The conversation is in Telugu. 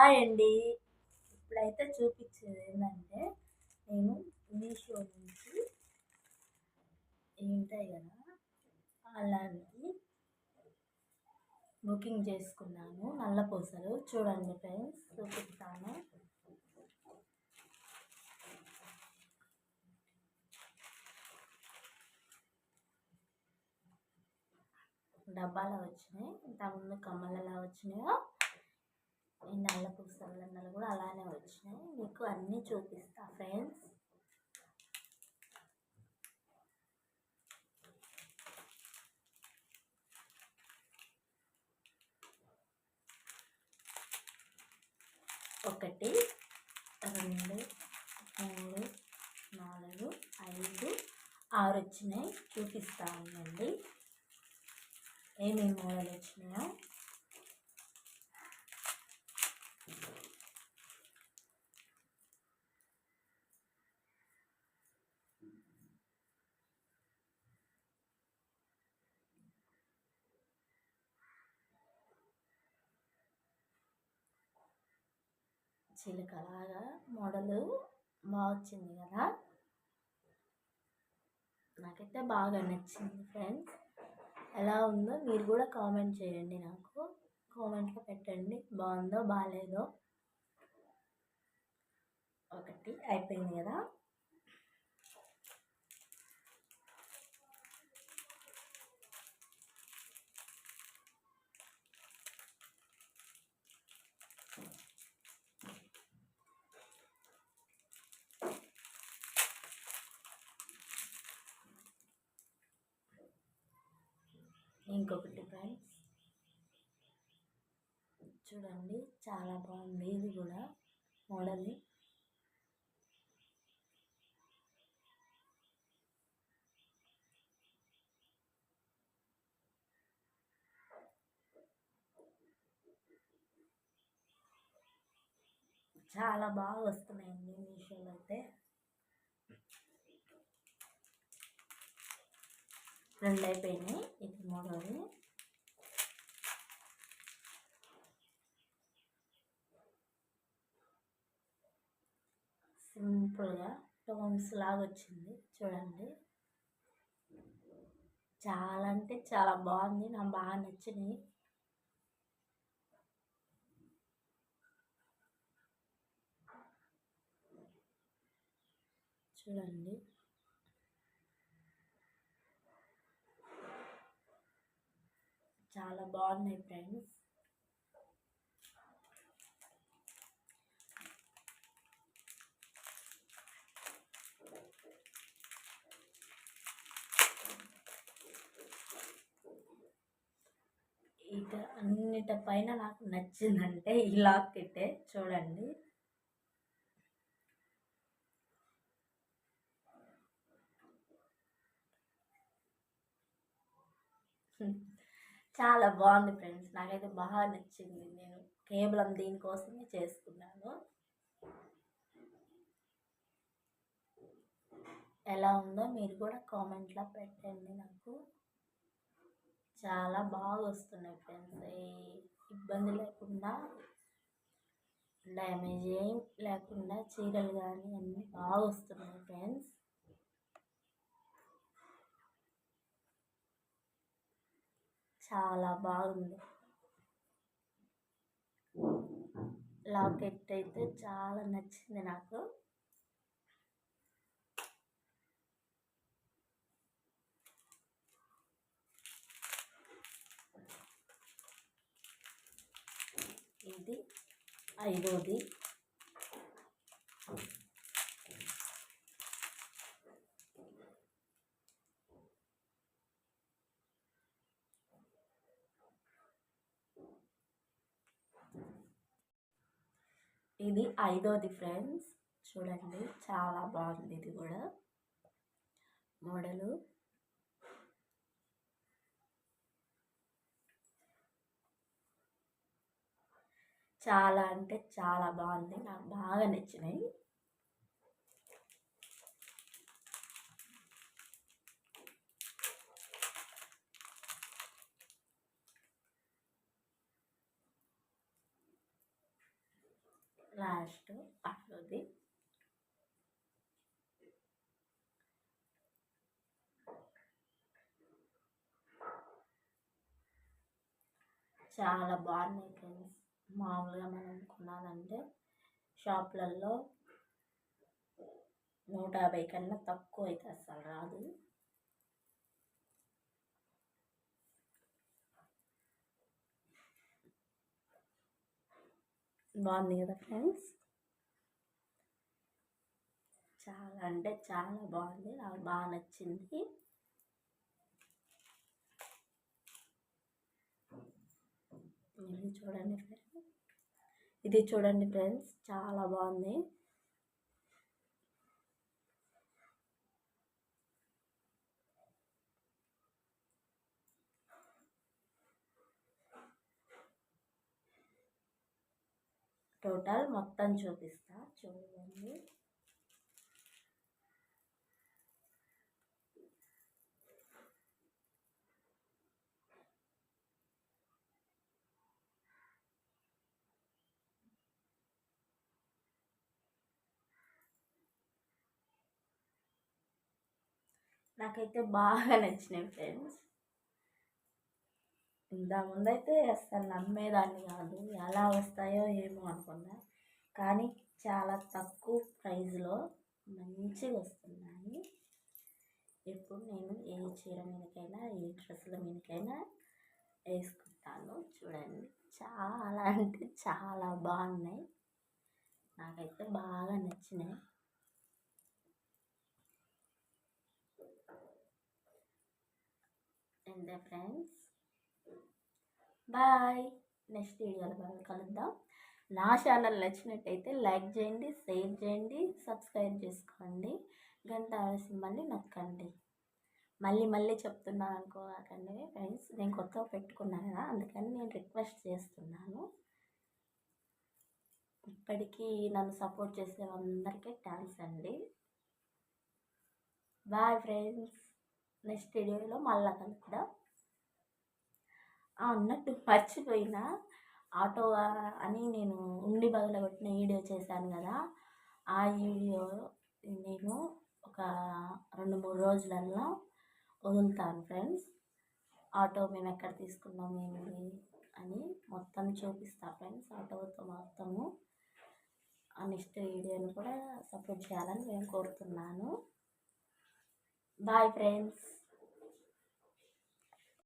హాయ్ అండి. ఇప్పుడైతే చూపించేది ఏంటంటే నేను మీషో నుంచి ఉంటాయి కదా అలాంటి బుకింగ్ చేసుకున్నాను. నల్ల పూసలు. చూడండి ఫ్రెండ్స్ చూపిస్తాను. డబ్బాలో వచ్చినాయి. ఇంత ముందు ఎలా వచ్చినాయో ఈ నల్ల పూసల కూడా అలానే వచ్చినాయి. మీకు అన్నీ చూపిస్తా ఫ్రెండ్స్. ఒకటి రెండు మూడు నాలుగు ఐదు ఆరు వచ్చినాయి. చూపిస్తా ఉండండి. ఏమేమి మోడల్ వచ్చినాయో. చిలకలాగా మోడలు బాగా వచ్చింది కదా. నాకైతే బాగా నచ్చింది ఫ్రెండ్స్. ఎలా ఉందో మీరు కూడా కామెంట్ చేయండి నాకు. కామెంట్లో పెట్టండి బాగుందో బాగాలేదో ఒకటి అయిపోయింది కదా. ఇంకొకటి ఫ్రెండ్స్ చూడండి చాలా బాగుంది. ఇది కూడా మోడల్ చాలా బాగా వస్తున్నాయండి మీషోలో అయితే. రెండు అయిపోయినాయి ఇది మూడోది. సింపుల్గా టోన్స్ లాగా వచ్చింది చూడండి. చాలా అంటే చాలా బాగుంది. నాకు బాగా నచ్చినాయి. చూడండి. చాలా బాగున్నాయి ఫ్రెండ్స్. ఇక అన్నిటి పైన నాకు నచ్చిందంటే ఈ లాకెట్టే చూడండి. చాలా బాగుంది ఫ్రెండ్స్. నాకైతే బాగా నచ్చింది. నేను కేవలం దీనికోసమే చేసుకున్నాను. ఎలా ఉందో మీరు కూడా కామెంట్లో పెట్టండి నాకు. చాలా బాగా వస్తున్నాయి ఫ్రెండ్స్. ఏ ఇబ్బంది లేకుండా డ్యామేజ్ ఏం లేకుండా చీరలు కానీ అన్నీ బాగా వస్తున్నాయి ఫ్రెండ్స్. చాలా బాగుంది. లాకెట్ అయితే చాలా నచ్చింది నాకు. ఇది ఐదోది. ఇది ఐదోది ఫ్రెండ్స్. చూడండి చాలా బాగుంది ఇది కూడా. మోడలు. చాలా అంటే చాలా బాగుంది. నాకు బాగా నచ్చినాయి. లాస్ట్ అట్లది చాలా బాగున్నాయి ఫ్రెండ్స్. మామూలుగా మనం కొనాలంటే షాప్లలో నూట యాభై కన్నా తక్కువ అయితే అసలు రాదు. బాగుంది కదా ఫ్రెండ్స్ చాలా అంటే చాలా బాగుంది. నాకు బాగా నచ్చింది. ఇది చూడండి ఫ్రెండ్స్ ఇది చూడండి ఫ్రెండ్స్ చాలా బాగుంది. టోటల్ మొత్తం చూపిస్తా. చూడండి. నాకైతే బాగా నచ్చినాయి ఫ్రెండ్స్. ముందైతే అసలు నమ్మేదాన్ని కాదు. ఎలా వస్తాయో ఏమో అనుకున్నా. కానీ చాలా తక్కువ ప్రైస్లో మంచిగా వస్తున్నాయి. ఇప్పుడు నేను ఏ చీర మీదకైనా ఏ డ్రెస్సుల మీదకైనా వేసుకుంటాను. చూడండి. చాలా అంటే చాలా బాగున్నాయి. నాకైతే బాగా నచ్చినాయి. అంతే ఫ్రెండ్స్. బాయ్ నెక్స్ట్ వీడియోలో కలుద్దాం. నా ఛానల్ నచ్చినట్టయితే లైక్ చేయండి షేర్ చేయండి సబ్స్క్రైబ్ చేసుకోండి. గంట సింబల్ని నొక్కండి. మళ్ళీ మళ్ళీ చెప్తున్నాను అనుకోకండి ఫ్రెండ్స్ నేను కొత్తగా పెట్టుకున్నాను కదా అందుకని నేను రిక్వెస్ట్ చేస్తున్నాను. ఇప్పటికీ నన్ను సపోర్ట్ చేసే అందరికీ థ్యాంక్స్ అండి. బాయ్ ఫ్రెండ్స్ నెక్స్ట్ వీడియోలో మళ్ళీ కలుద్దాం. అన్నట్టు మర్చిపోయినా. ఆటో అని నేను ఉండి పగలగొట్టిన వీడియో చేశాను కదా ఆ వీడియో నేను ఒక రెండు మూడు రోజులలో వదులుతాను ఫ్రెండ్స్. ఆటో మేము ఎక్కడ తీసుకున్నాం ఏమి అని మొత్తం చూపిస్తా ఫ్రెండ్స్ ఆటోతో మొత్తము. ఆ నెక్స్ట్ వీడియోని కూడా సపోర్ట్ చేయాలని నేను కోరుతున్నాను. Bye friends.